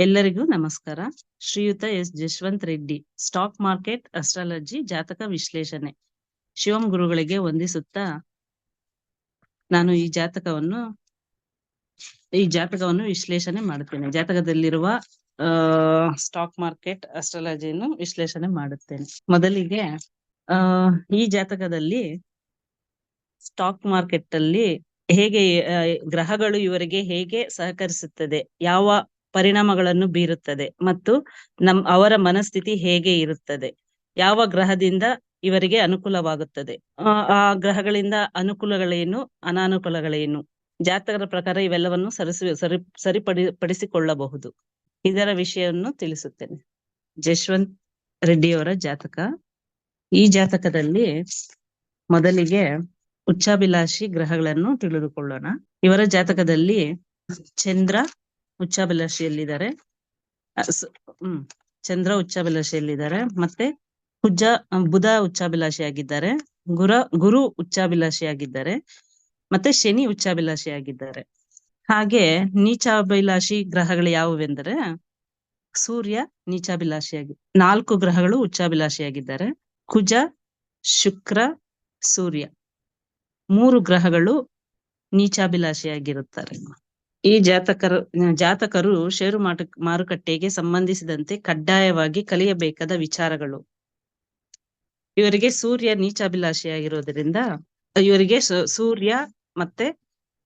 ಎಲ್ಲರಿಗೂ ನಮಸ್ಕಾರ. Shriyuta S. Jashwanth Reddy, stock market, astrology, ಜಾತಕ ವಿಶ್ಲೇಷಣೆ. ಶಿವಂ ಗುರುಗಳಿಗೆ ವಂದಿಸುತ್ತಾ ನಾನು ಈ ಜಾತಕವನ್ನು ಈ ಜಾತಕವನ್ನು ವಿಶ್ಲೇಷಣೆ ಮಾಡುತ್ತೇನೆ. ಜಾತಕದಲ್ಲಿರುವ, ಆ, ಸ್ಟಾಕ್ ಮಾರ್ಕೆಟ್, ಅಸ್ಟ್ರಾಲಜಿಯನ್ನು ವಿಶ್ಲೇಷಣೆ ಮಾಡುತ್ತೇನೆ. ಮೊದಲಿಗೆ, ಆ, ಈ ಜಾತಕದಲ್ಲಿ ಸ್ಟಾಕ್ ಮಾರ್ಕೆಟ್ ಅಲ್ಲಿ ಹೇಗೆ ಗ್ರಹಗಳು ಇವರಿಗೆ ಹೇಗೆ ಸಹಕರಿಸುತ್ತದೆ, ಯಾವ ಪರಿಣಾಮಗಳನ್ನು ಬೀರುತ್ತದೆ ಮತ್ತು ನಮ್, ಅವರ ಮನಸ್ಥಿತಿ ಹೇಗೆ ಇರುತ್ತದೆ? ಯಾವ ಗ್ರಹದಿಂದ ಇವರಿಗೆ ಅನುಕೂಲವಾಗುತ್ತದೆ? ಆ ಗ್ರಹಗಳಿಂದ ಅನುಕೂಲಗಳೇನು, ಅನಾನುಕೂಲಗಳೇನು? ಜಾತಕದ ಪ್ರಕಾರ ಇವೆಲ್ಲವನ್ನು ಸರಿಸಿ, ಸರಿ, ಸರಿಪಡಿ, ಪಡಿಸಿಕೊಳ್ಳಬಹುದು. ಇದರ ವಿಷಯವನ್ನು ತಿಳಿಸುತ್ತೇನೆ. ಜಶ್ವಂತ್ ರೆಡ್ಡಿಯವರ ಜಾತಕ. ಈ ಜಾತಕದಲ್ಲಿ ಮೊದಲಿಗೆ ಉಚ್ಚಾಭಿಲಾಷಿ ಗ್ರಹಗಳನ್ನು ತಿಳಿದುಕೊಳ್ಳೋಣ. ಇವರ ಜಾತಕದಲ್ಲಿ ಚಂದ್ರ ಉಚ್ಚಾಭಿಲಾಷಿಯಲ್ಲಿದ್ದಾರೆ. ಹ್ಮ್, ಚಂದ್ರ ಉಚ್ಚಾಭಿಲಾಷಿಯಲ್ಲಿದ್ದಾರೆ. ಮತ್ತೆ ಕುಜ ಬುಧ ಉಚ್ಚಾಭಿಲಾಷಿಯಾಗಿದ್ದಾರೆ. ಗುರ, ಗುರು ಉಚ್ಚಾಭಿಲಾಷಿಯಾಗಿದ್ದಾರೆ. ಮತ್ತೆ ಶನಿ ಉಚ್ಚಾಭಿಲಾಷಿಯಾಗಿದ್ದಾರೆ. ಹಾಗೆ ನೀಚಾಭಿಲಾಷಿ ಗ್ರಹಗಳು ಯಾವುವೆಂದರೆ, ಸೂರ್ಯ ನೀಚಾಭಿಲಾಷಿಯಾಗಿ, ನಾಲ್ಕು ಗ್ರಹಗಳು ಉಚ್ಚಾಭಿಲಾಷಿಯಾಗಿದ್ದಾರೆ. ಕುಜ, ಶುಕ್ರ, ಸೂರ್ಯ. ಮೂರು ಗ್ರಹಗಳು ನೀಚಾಭಿಲಾಷಿಯಾಗಿರುತ್ತಾರೆ. ಈ ಜಾತಕರು ಜಾತಕರು ಷೇರು ಮಾಟ, ಮಾರುಕಟ್ಟೆಗೆ ಸಂಬಂಧಿಸಿದಂತೆ ಕಡ್ಡಾಯವಾಗಿ ಕಲಿಯಬೇಕಾದ ವಿಚಾರಗಳು. ಇವರಿಗೆ ಸೂರ್ಯ ನೀಚಾಭಿಲಾಷಿಯಾಗಿರೋದ್ರಿಂದ, ಇವರಿಗೆ ಸೂರ್ಯ ಮತ್ತೆ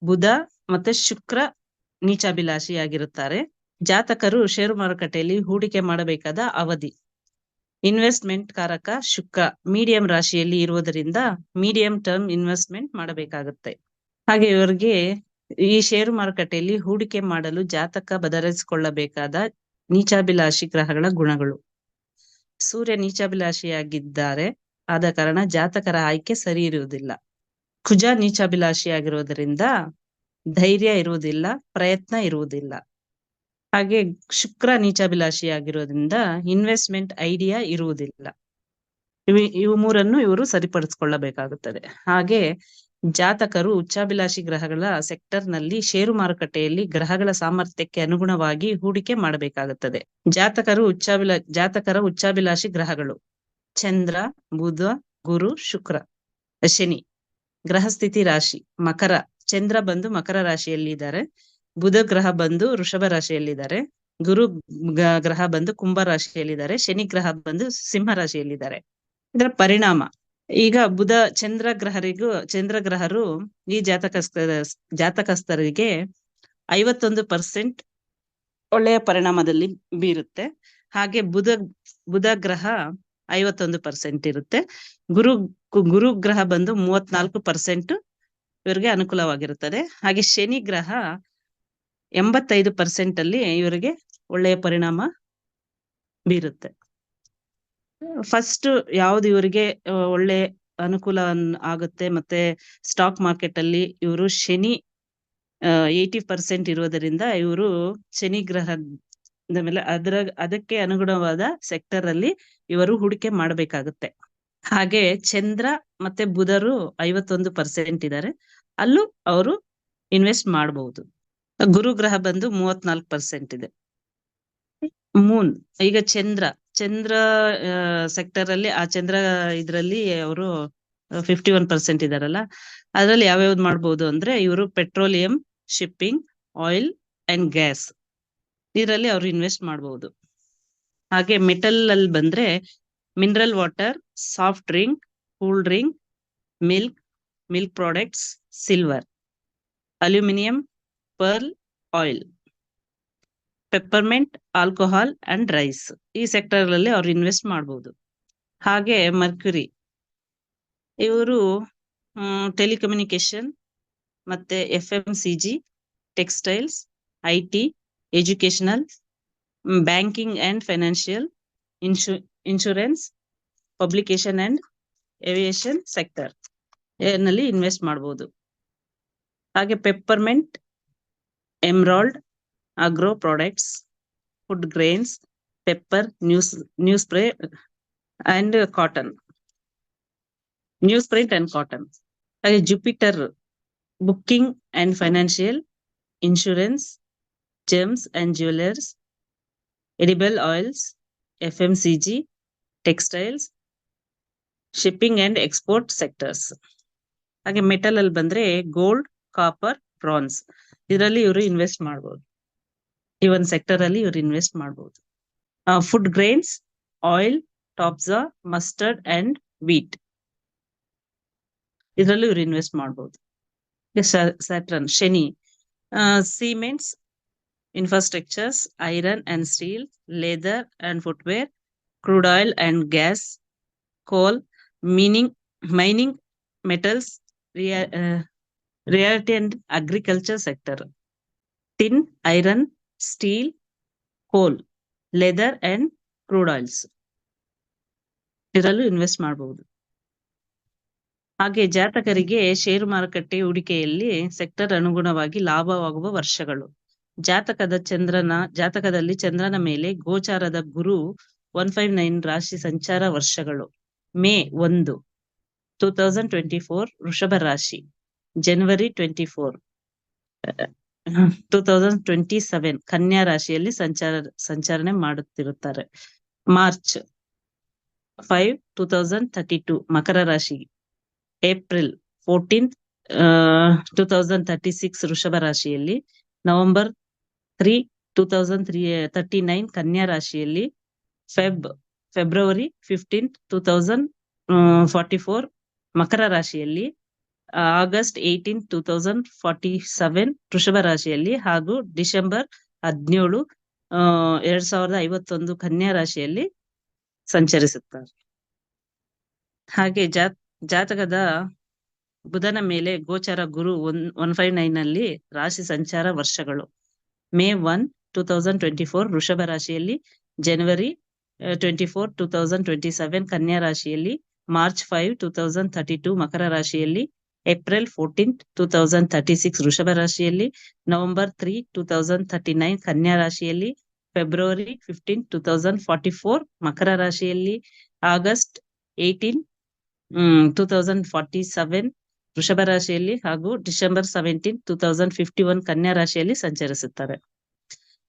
ಬುಧ ಮತ್ತೆ ಶುಕ್ರ ನೀಚಾಭಿಲಾಷಿಯಾಗಿರುತ್ತಾರೆ. ಜಾತಕರು ಷೇರು ಮಾರುಕಟ್ಟೆಯಲ್ಲಿ ಹೂಡಿಕೆ ಮಾಡಬೇಕಾದ ಅವಧಿ. ಇನ್ವೆಸ್ಟ್ಮೆಂಟ್ ಕಾರಕ ಶುಕ್ರ ಮೀಡಿಯಂ ರಾಶಿಯಲ್ಲಿ ಇರುವುದರಿಂದ ಮೀಡಿಯಂ ಟರ್ಮ್ ಇನ್ವೆಸ್ಟ್ಮೆಂಟ್ ಮಾಡಬೇಕಾಗುತ್ತೆ. ಹಾಗೆ ಇವರಿಗೆ ಈ ಷೇರು ಮಾರುಕಟ್ಟೆಯಲ್ಲಿ ಹೂಡಿಕೆ ಮಾಡಲು ಜಾತಕ ಬದಲಿಸಿಕೊಳ್ಳಬೇಕಾದ ನೀಚಾಭಿಲಾಷಿ ಗ್ರಹಗಳ ಗುಣಗಳು. ಸೂರ್ಯ ನೀಚಾಭಿಲಾಷಿಯಾಗಿದ್ದಾರೆ. ಆದ ಕಾರಣ ಜಾತಕರ ಆಯ್ಕೆ ಸರಿ ಇರುವುದಿಲ್ಲ. ಕುಜ ನೀಚಾಭಿಲಾಷಿಯಾಗಿರುವುದರಿಂದ ಧೈರ್ಯ ಇರುವುದಿಲ್ಲ, ಪ್ರಯತ್ನ ಇರುವುದಿಲ್ಲ. ಹಾಗೆ ಶುಕ್ರ ನೀಚಾಭಿಲಾಷಿಯಾಗಿರೋದ್ರಿಂದ ಇನ್ವೆಸ್ಟ್ಮೆಂಟ್ ಐಡಿಯಾ ಇರುವುದಿಲ್ಲ. ಇವು ಇವು ಮೂರನ್ನು ಇವರು ಸರಿಪಡಿಸಿಕೊಳ್ಳಬೇಕಾಗುತ್ತದೆ. ಹಾಗೆ ಜಾತಕರು ಉಚ್ಚಾಭಿಲಾಷಿ ಗ್ರಹಗಳ ಸೆಕ್ಟರ್ನಲ್ಲಿ ಷೇರು ಮಾರುಕಟ್ಟೆಯಲ್ಲಿ ಗ್ರಹಗಳ ಸಾಮರ್ಥ್ಯಕ್ಕೆ ಅನುಗುಣವಾಗಿ ಹೂಡಿಕೆ ಮಾಡಬೇಕಾಗುತ್ತದೆ. ಜಾತಕರು ಉಚ್ಚಾಭಿಲಾ ಜಾತಕರ ಉಚ್ಚಾಭಿಲಾಷಿ ಗ್ರಹಗಳು. ಚಂದ್ರ, ಬುಧ, ಗುರು, ಶುಕ್ರ, ಶನಿ. ಗ್ರಹಸ್ಥಿತಿ ರಾಶಿ, ಮಕರ. ಚಂದ್ರ ಬಂದು ಮಕರ ರಾಶಿಯಲ್ಲಿ ಇದ್ದಾರೆ ಬುಧ ಗ್ರಹ ಬಂದು ವೃಷಭ ರಾಶಿಯಲ್ಲಿದ್ದಾರೆ. ಗುರು ಗ್ರಹ ಬಂದು ಕುಂಭ ರಾಶಿಯಲ್ಲಿದ್ದಾರೆ. ಶನಿ ಗ್ರಹ ಬಂದು ಸಿಂಹ ರಾಶಿಯಲ್ಲಿದ್ದಾರೆ. ಇದರ ಪರಿಣಾಮ. ಈಗ ಬುಧ ಚಂದ್ರ ಗ್ರಹರಿಗೂ ಚಂದ್ರ ಗ್ರಹರು ಈ ಜಾತಕಸ್ಥ, ಜಾತಕಸ್ಥರಿಗೆ ಐವತ್ತೊಂದು ಪರ್ಸೆಂಟ್ ಒಳ್ಳೆಯ ಪರಿಣಾಮದಲ್ಲಿ ಬೀರುತ್ತೆ. ಹಾಗೆ ಬುಧ ಬುಧ ಗ್ರಹ ಐವತ್ತೊಂದು ಪರ್ಸೆಂಟ್ ಇರುತ್ತೆ. ಗುರು ಗುರು ಗ್ರಹ ಬಂದು ಮೂವತ್ನಾಲ್ಕು ಪರ್ಸೆಂಟ್ ಇವರಿಗೆ ಅನುಕೂಲವಾಗಿರುತ್ತದೆ. ಹಾಗೆ ಶನಿ ಗ್ರಹ ಎಂಬತ್ತೈದು ಪರ್ಸೆಂಟ್ ಅಲ್ಲಿ ಇವರಿಗೆ ಒಳ್ಳೆಯ ಪರಿಣಾಮ ಬೀರುತ್ತೆ. ಫಸ್ಟ್ ಯಾವ್ದು ಇವರಿಗೆ ಒಳ್ಳೆ ಅನುಕೂಲ ಆಗುತ್ತೆ ಮತ್ತೆ ಸ್ಟಾಕ್ ಮಾರ್ಕೆಟ್ ಅಲ್ಲಿ ಇವರು ಶನಿ ಏಯ್ಟಿ ಪರ್ಸೆಂಟ್ ಇರೋದರಿಂದ ಇವರು ಶನಿ ಗ್ರಹದ ಮೇಲೆ ಅದರ, ಅದಕ್ಕೆ ಅನುಗುಣವಾದ ಸೆಕ್ಟರ್ ಅಲ್ಲಿ ಇವರು ಹೂಡಿಕೆ ಮಾಡಬೇಕಾಗುತ್ತೆ. ಹಾಗೆ ಚಂದ್ರ ಮತ್ತೆ ಬುಧರು ಐವತ್ತೊಂದು ಪರ್ಸೆಂಟ್ ಇದ್ದಾರೆ ಅಲ್ಲೂ ಅವರು ಇನ್ವೆಸ್ಟ್ ಮಾಡಬಹುದು ಗುರು ಗ್ರಹ ಬಂದು ಮೂವತ್ನಾಲ್ಕು ಪರ್ಸೆಂಟ್ ಇದೆ. ಮೂನ್, ಈಗ ಚಂದ್ರ. ಚಂದ್ರ ಸೆಕ್ಟರ್ ಅಲ್ಲಿ, ಆ ಚಂದ್ರ ಇದ್ರಲ್ಲಿ ಅವರು ಫಿಫ್ಟಿ ಒನ್ ಪರ್ಸೆಂಟ್ ಇದಾರಲ್ಲ. ಅದ್ರಲ್ಲಿ ಯಾವ್ಯಾವ್ದು ಮಾಡ್ಬೋದು ಅಂದ್ರೆ ಇವರು petroleum shipping oil and gas ಇದರಲ್ಲಿ ಅವರು ಇನ್ವೆಸ್ಟ್ ಮಾಡಬಹುದು ಹಾಗೆ ಮೆಟಲ್ ಅಲ್ಲಿ ಬಂದ್ರೆ mineral water soft drink cool drink milk milk products silver aluminium pearl oil peppermint alcohol and rice ಈ ಸೆಕ್ಟರ್ ಅಲ್ಲಿ ಅವ್ರು ಇನ್ವೆಸ್ಟ್ ಮಾಡಬಹುದು ಹಾಗೆ ಮರ್ಕ್ಯುರಿ ಇವರು ಟೆಲಿಕಮ್ಯುನಿಕೇಶನ್ ಮತ್ತೆ F M C G textiles I T educational banking and financial insu insurance publication and aviation ಸೆಕ್ಟರ್ನಲ್ಲಿ invest ಮಾಡಬಹುದು ಹಾಗೆ peppermint emerald agro products, food grains, pepper, news, newsprint, and cotton. Newsprint and cotton. ಹಾಗೆ Jupiter booking and financial insurance gems and jewelers, edible oils FMCG textiles shipping and export sectors ಹಾಗೆ metal ಅಲ್ಲಿ ಬಂದ್ರೆ gold copper bronze ಇದರಲ್ಲಿ ಇವರು invest ಮಾಡಬಹುದು ಈ ಒಂದು sector ಅಲ್ಲಿ ಇವರು ಇನ್ವೆಸ್ಟ್ ಮಾಡಬಹುದು ಫುಡ್ ಗ್ರೈನ್ಸ್ ಆಯಿಲ್ ಟಾಪ್ಸಾ ಮಸ್ಟರ್ಡ್ ಅಂಡ್ ವೀಟ್ ಇದರಲ್ಲಿ ಇವರು ಇನ್ವೆಸ್ಟ್ ಮಾಡಬಹುದು Saturn Shani. Cements infrastructures iron and steel leather and footwear crude oil and gas coal meaning mining metals reality and agriculture sector tin iron steel coal leather and crude oils ಇದರಲ್ಲೂ invest ಮಾಡಬಹುದು ಹಾಗೆ ಜಾತಕರಿಗೆ ಷೇರು ಮಾರುಕಟ್ಟೆ ಹೂಡಿಕೆಯಲ್ಲಿ sector ಅನುಗುಣವಾಗಿ ಲಾಭವಾಗುವ ವರ್ಷಗಳು. ಜಾತಕದ ಚಂದ್ರನ, ಜಾತಕದಲ್ಲಿ ಚಂದ್ರನ ಮೇಲೆ ಗೋಚಾರದ ಗುರು ಒನ್ ಫೈವ್ ನೈನ್ ರಾಶಿ ಸಂಚಾರ ವರ್ಷಗಳು. ಮೇ ಒಂದು ಟೂ ತೌಸಂಡ್ ಟ್ವೆಂಟಿ ಫೋರ್ ವೃಷಭ ರಾಶಿ January twenty four two thousand twenty seven ಕನ್ಯಾ ರಾಶಿಯಲ್ಲಿ ಸಂಚಾರ, ಸಂಚರಣೆ ಮಾಡುತ್ತಿರುತ್ತಾರೆ. March five two thousand thirty two ಮಕರ ರಾಶಿ. April fourteen two thousand thirty six ವೃಷಭ ರಾಶಿಯಲ್ಲಿ. November three two thousand three thirty nine ಕನ್ಯಾ ರಾಶಿಯಲ್ಲಿ. Feb February fifteen two thousand forty four ಮಕರ ರಾಶಿಯಲ್ಲಿ. August eighteen, two thousand forty seven ವೃಷಭ ರಾಶಿಯಲ್ಲಿ ಹಾಗೂ December ಹದಿನೇಳು ಎರಡ್ ಸಾವಿರದ ಐವತ್ತೊಂದು ಕನ್ಯಾ ರಾಶಿಯಲ್ಲಿ ಸಂಚರಿಸುತ್ತಾರೆ. ಹಾಗೆ ಜಾತ್, ಜಾತಕದ ಬುಧನ ಮೇಲೆ ಗೋಚರ ಗುರು ಒನ್ ಒನ್ ಫೈವ್ ನೈನ್ ಅಲ್ಲಿ ರಾಶಿ ಸಂಚಾರ ವರ್ಷಗಳು. May one, two thousand twenty four ವೃಷಭ ರಾಶಿಯಲ್ಲಿ, January twenty four, two thousand twenty seven ಕನ್ಯಾ ರಾಶಿಯಲ್ಲಿ, March five, two thousand thirty two ಮಕರ ರಾಶಿಯಲ್ಲಿ April fourteen two thousand thirty six ವೃಷಭ ರಾಶಿಯಲ್ಲಿ, November three, two thousand thirty nine ಕನ್ಯಾ ರಾಶಿಯಲ್ಲಿ, February fifteen, two thousand forty four ಮಕರ ರಾಶಿಯಲ್ಲಿ, August eighteen two thousand forty seven ವೃಷಭ ರಾಶಿಯಲ್ಲಿ ಹಾಗೂ December seventeen, two thousand fifty one ಕನ್ಯಾ ರಾಶಿಯಲ್ಲಿ ಸಂಚರಿಸುತ್ತಾರೆ.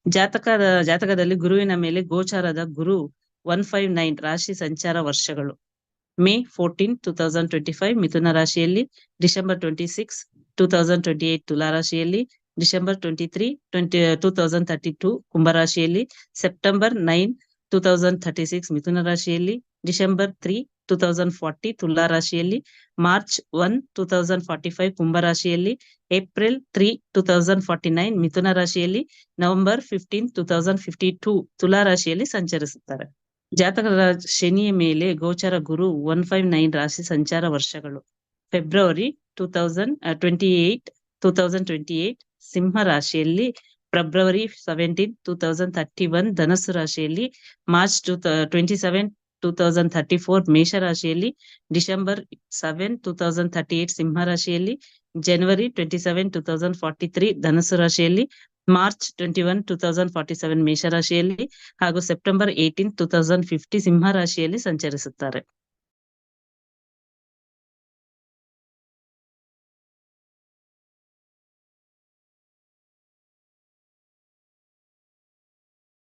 ಜಾತಕದ ಜಾತಕದಲ್ಲಿ ಗುರುವಿನ ಮೇಲೆ ಗೋಚಾರದ ಗುರು ಒನ್ ಫೈವ್ ನೈನ್ ರಾಶಿ ಸಂಚಾರ ವರ್ಷಗಳು. May fourteen two thousand twenty five ಮಿಥುನ ರಾಶಿಯಲ್ಲಿ, December twenty six two thousand twenty eight ತುಲಾ ರಾಶಿಯಲ್ಲಿ, December twenty three twenty two thousand thirty two ಕುಂಭರಾಶಿಯಲ್ಲಿ September nine two thousand thirty six ಮಿಥುನ ರಾಶಿಯಲ್ಲಿ, December three two thousand forty ತುಲಾ ರಾಶಿಯಲ್ಲಿ March one two thousand forty five ಕುಂಭ ರಾಶಿಯಲ್ಲಿ April three two thousand forty nine ಮಿಥುನ ರಾಶಿಯಲ್ಲಿ November fifteen two thousand fifty two ತುಲಾ ರಾಶಿಯಲ್ಲಿ ಸಂಚರಿಸುತ್ತಾರೆ. ಜಾತಕದ ಶನಿಯ ಮೇಲೆ ಗೋಚರ ಗುರು ಒನ್ ಫೈವ್ ನೈನ್ ರಾಶಿ ಸಂಚಾರ ವರ್ಷಗಳು. February two thousand twenty eight two thousand twenty eight ಸಿಂಹ ರಾಶಿಯಲ್ಲಿ, February seventeen two thousand thirty one ಧನಸ್ಸು ರಾಶಿಯಲ್ಲಿ, March two twenty seven two thousand thirty four ಮೇಷ ರಾಶಿಯಲ್ಲಿ, December seven two thousand thirty eight ಸಿಂಹ ರಾಶಿಯಲ್ಲಿ, January twenty seven two thousand forty three ಧನಸ್ಸು ರಾಶಿಯಲ್ಲಿ March twenty one two thousand forty seven ಮೇಷ ರಾಶಿಯಲ್ಲಿ ಹಾಗೂ September eighteen two thousand fifty ಸಿಂಹ ರಾಶಿಯಲ್ಲಿ ಸಂಚರಿಸುತ್ತಾರೆ.